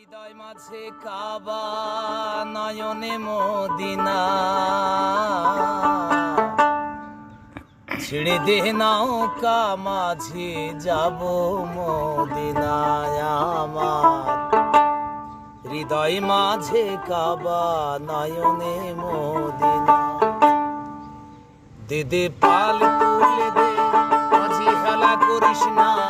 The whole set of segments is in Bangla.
হৃদয় মাঝে কাবা, নয়নে মদিনা। ছেড়ে দে নৌকা, মাঝে যাব মদিনায় আমার। হৃদয় মাঝে কাবা, নয়নে মদিনা। দিদি পাল তুলে দে, মাঝে হেলা করিস না।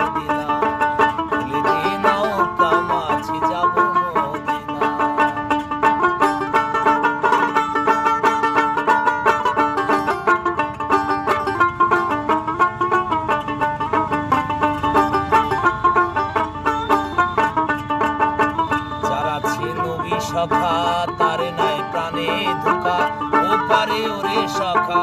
সখা তার নাই প্রাণে ধোকা ও পারে ওরে সখা।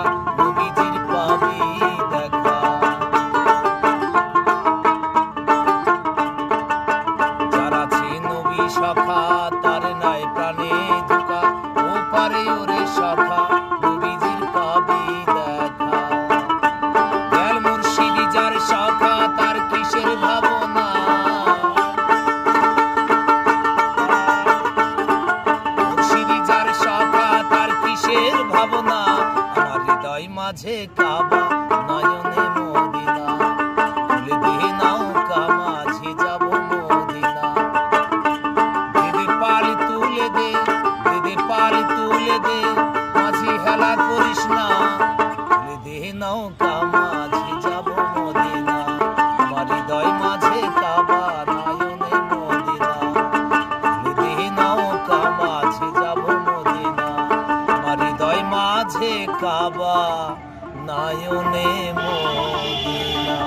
ভাবনা আর হৃদয় মাঝে কাবা নয়নে মাঝে কাবা নায়নে মদিনা।